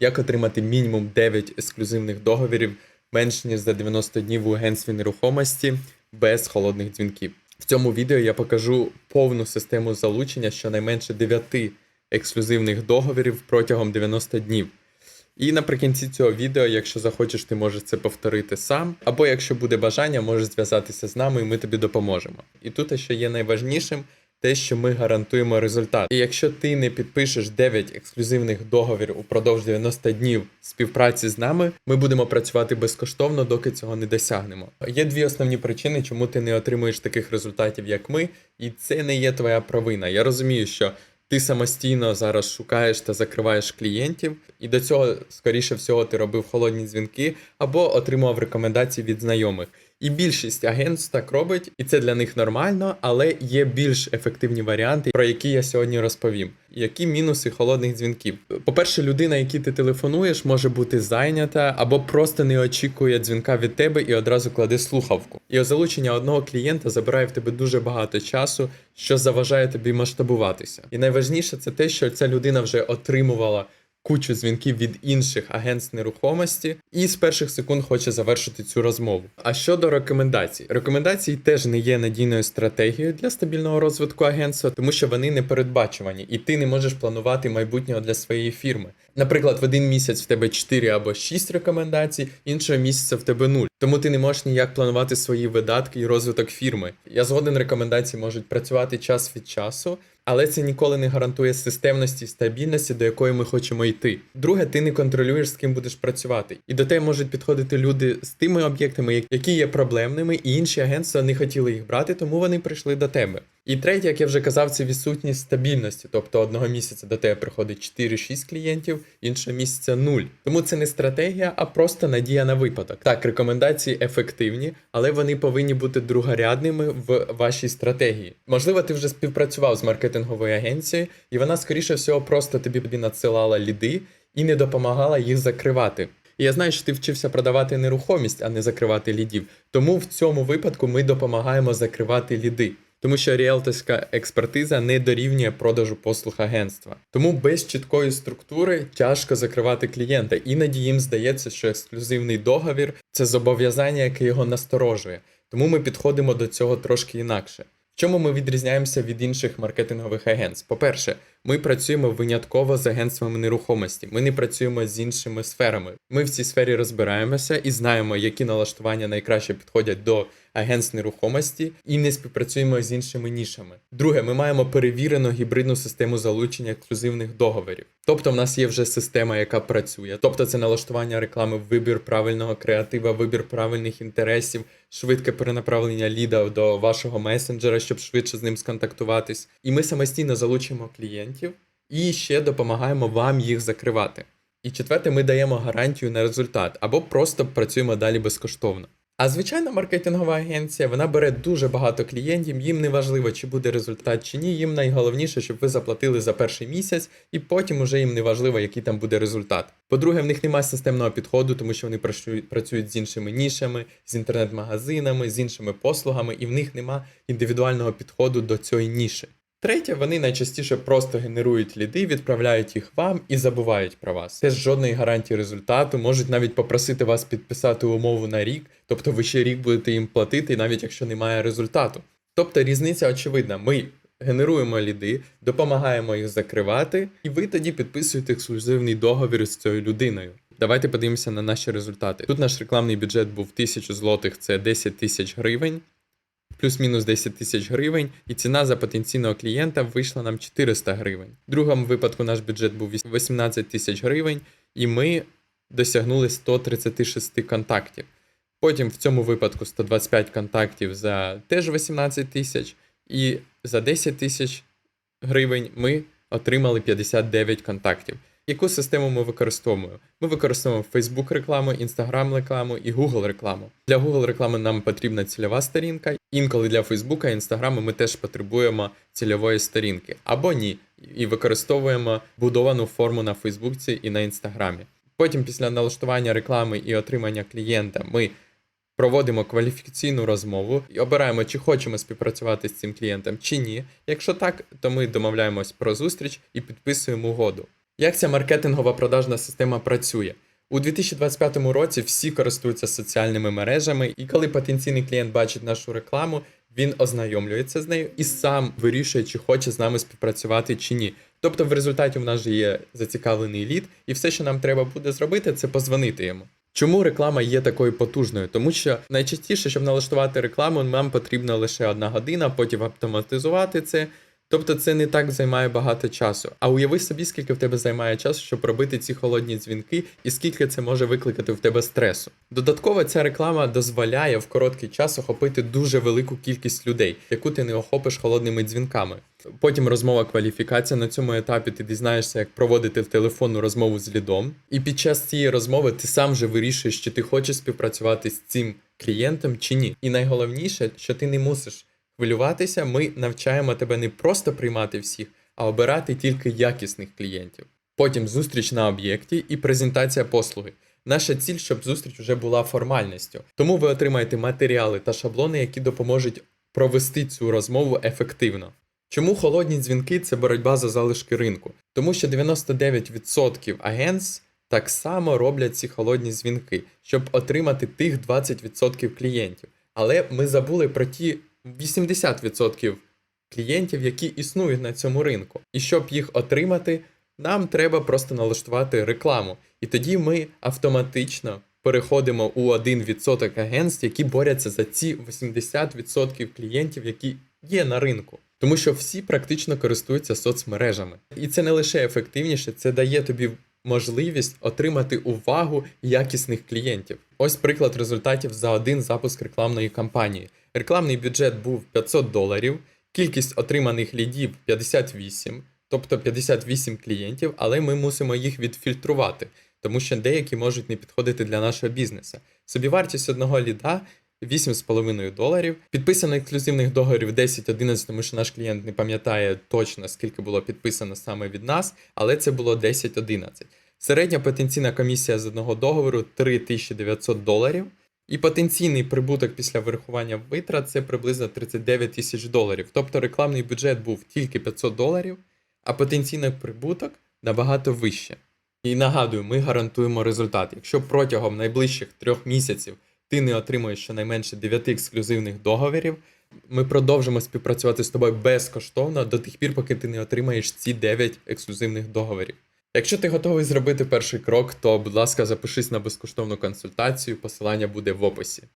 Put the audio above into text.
Як отримати мінімум 9 ексклюзивних договірів менш ніж за 90 днів у агентстві нерухомості без холодних дзвінків. В цьому відео я покажу повну систему залучення щонайменше 9 ексклюзивних договірів протягом 90 днів. І наприкінці цього відео, якщо захочеш, ти можеш це повторити сам, або якщо буде бажання, можеш зв'язатися з нами, і ми тобі допоможемо. І тут ще є найважнішим те, що ми гарантуємо результат. І якщо ти не підпишеш 9 ексклюзивних договірів упродовж 90 днів співпраці з нами, ми будемо працювати безкоштовно, доки цього не досягнемо. Є дві основні причини, чому ти не отримуєш таких результатів, як ми, і це не є твоя провина. Я розумію, що. Ти самостійно зараз шукаєш та закриваєш клієнтів, і до цього, скоріше всього, ти робив холодні дзвінки або отримував рекомендації від знайомих. І більшість агентств так робить, і це для них нормально, але є більш ефективні варіанти, про які я сьогодні розповім. Які мінуси холодних дзвінків? По-перше, людина, якій ти телефонуєш, може бути зайнята або просто не очікує дзвінка від тебе і одразу кладе слухавку. І залучення одного клієнта забирає в тебе дуже багато часу, що заважає тобі масштабуватися. І найважніше це те, що ця людина вже отримувала кучу дзвінків від інших агентств нерухомості і з перших секунд хоче завершити цю розмову. А щодо рекомендацій, рекомендації теж не є надійною стратегією для стабільного розвитку агентства, тому що вони не передбачувані, і ти не можеш планувати майбутнього для своєї фірми. Наприклад, в один місяць в тебе 4 або 6 рекомендацій, іншого місяця в тебе 0. Тому ти не можеш ніяк планувати свої видатки і розвиток фірми. Я згоден, рекомендації можуть працювати час від часу. Але це ніколи не гарантує системності і стабільності, до якої ми хочемо йти. Друге, ти не контролюєш, з ким будеш працювати. І до тебе можуть підходити люди з тими об'єктами, які є проблемними, і інші агентства не хотіли їх брати, тому вони прийшли до тебе. І третє, як я вже казав, це відсутність стабільності. Тобто одного місяця до тебе приходить 4-6 клієнтів, іншого місяця 0. Тому це не стратегія, а просто надія на випадок. Так, рекомендації ефективні, але вони повинні бути другорядними в вашій стратегії. Можливо, ти вже співпрацював з маркетинговою агенцією, і вона, скоріше всього, просто тобі надсилала ліди і не допомагала їх закривати. І я знаю, що ти вчився продавати нерухомість, а не закривати лідів. Тому в цьому випадку ми допомагаємо закривати ліди. Тому що ріелторська експертиза не дорівнює продажу послуг агентства. Тому без чіткої структури тяжко закривати клієнта. Іноді їм здається, що ексклюзивний договір це зобов'язання, яке його насторожує. Тому ми підходимо до цього трошки інакше. В чому ми відрізняємося від інших маркетингових агентств? По-перше, ми працюємо винятково з агентствами нерухомості. Ми не працюємо з іншими сферами. Ми в цій сфері розбираємося і знаємо, які налаштування найкраще підходять до агентств нерухомості, і не співпрацюємо з іншими нішами. Друге, ми маємо перевірену гібридну систему залучення ексклюзивних договорів. Тобто, в нас є вже система, яка працює. Тобто, це налаштування реклами, вибір правильного креатива, вибір правильних інтересів, швидке перенаправлення ліда до вашого месенджера, щоб швидше з ним сконтактуватись. І ми самостійно залучимо клієнтів і ще допомагаємо вам їх закривати. І четверте, ми даємо гарантію на результат або просто працюємо далі безкоштовно. А звичайна маркетингова агенція вона бере дуже багато клієнтів. Їм не важливо, чи буде результат чи ні. Їм найголовніше, щоб ви заплатили за перший місяць, і потім уже їм не важливо, який там буде результат. По-друге, в них немає системного підходу, тому що вони працюють з іншими нішами, з інтернет-магазинами, з іншими послугами, і в них нема індивідуального підходу до цієї ніші. Третє, вони найчастіше просто генерують ліди, відправляють їх вам і забувають про вас. Теж жодної гарантії результату, можуть навіть попросити вас підписати умову на рік, тобто ви ще рік будете їм платити, навіть якщо немає результату. Тобто різниця очевидна. Ми генеруємо ліди, допомагаємо їх закривати, і ви тоді підписуєте ексклюзивний договір з цією людиною. Давайте подивимося на наші результати. Тут наш рекламний бюджет був 1000 злотих, це 10 тисяч гривень плюс-мінус 10 тисяч гривень, і ціна за потенційного клієнта вийшла нам 400 гривень. В другому випадку наш бюджет був 18 тисяч гривень, і ми досягнули 136 контактів. Потім в цьому випадку 125 контактів за теж 18 тисяч, і за 10 тисяч гривень ми отримали 59 контактів. Яку систему ми використовуємо? Ми використовуємо Facebook рекламу, Instagram рекламу і Google рекламу. Для Google реклами нам потрібна цільова сторінка. Інколи для Facebook і Instagram ми теж потребуємо цільової сторінки або ні. І використовуємо будовану форму на Фейсбуці і на Інстаграмі. Потім, після налаштування реклами і отримання клієнта, ми проводимо кваліфікаційну розмову і обираємо, чи хочемо співпрацювати з цим клієнтом чи ні. Якщо так, то ми домовляємось про зустріч і підписуємо угоду. Як ця маркетингова продажна система працює? У 2025 році всі користуються соціальними мережами, і коли потенційний клієнт бачить нашу рекламу, він ознайомлюється з нею і сам вирішує, чи хоче з нами співпрацювати чи ні. Тобто, в результаті в нас же є зацікавлений лід, і все, що нам треба буде зробити, це позвонити йому. Чому реклама є такою потужною? Тому що найчастіше, щоб налаштувати рекламу, нам потрібна лише одна година, потім автоматизувати це. Тобто це не так займає багато часу. А уяви собі, скільки в тебе займає часу, щоб робити ці холодні дзвінки, і скільки це може викликати в тебе стресу. Додатково ця реклама дозволяє в короткий час охопити дуже велику кількість людей, яку ти не охопиш холодними дзвінками. Потім розмова кваліфікація. На цьому етапі ти дізнаєшся, як проводити телефонну розмову з лідом. І під час цієї розмови ти сам вже вирішуєш, чи ти хочеш співпрацювати з цим клієнтом чи ні. І найголовніше, що ти не мусиш хвилюватися, ми навчаємо тебе не просто приймати всіх, а обирати тільки якісних клієнтів. Потім зустріч на об'єкті і презентація послуги. Наша ціль, щоб зустріч вже була формальністю. Тому ви отримаєте матеріали та шаблони, які допоможуть провести цю розмову ефективно. Чому холодні дзвінки це боротьба за залишки ринку? Тому що 99% агентств так само роблять ці холодні дзвінки, щоб отримати тих 20% клієнтів. Але ми забули про ті 80% клієнтів, які існують на цьому ринку. І щоб їх отримати, нам треба просто налаштувати рекламу. І тоді ми автоматично переходимо у 1% агентств, які борються за ці 80% клієнтів, які є на ринку. Тому що всі практично користуються соцмережами. І це не лише ефективніше, це дає тобі можливість отримати увагу якісних клієнтів. Ось приклад результатів за один запуск рекламної кампанії. Рекламний бюджет був 500 доларів, кількість отриманих лідів 58, тобто 58 клієнтів, але ми мусимо їх відфільтрувати, тому що деякі можуть не підходити для нашого бізнесу. Собівартість одного ліда 8,5 доларів. Підписано ексклюзивних договорів 10-11, тому що наш клієнт не пам'ятає точно, скільки було підписано саме від нас, але це було 10-11. Середня потенційна комісія з одного договору 3900 доларів. І потенційний прибуток після вирахування витрат це приблизно 39 тисяч доларів. Тобто рекламний бюджет був тільки 500 доларів, а потенційний прибуток набагато вище. І нагадую, ми гарантуємо результат. Якщо протягом найближчих трьох місяців ти не отримуєш щонайменше 9 ексклюзивних договорів, ми продовжимо співпрацювати з тобою безкоштовно до тих пір, поки ти не отримаєш ці 9 ексклюзивних договорів. Якщо ти готовий зробити перший крок, то, будь ласка, запишись на безкоштовну консультацію, посилання буде в описі.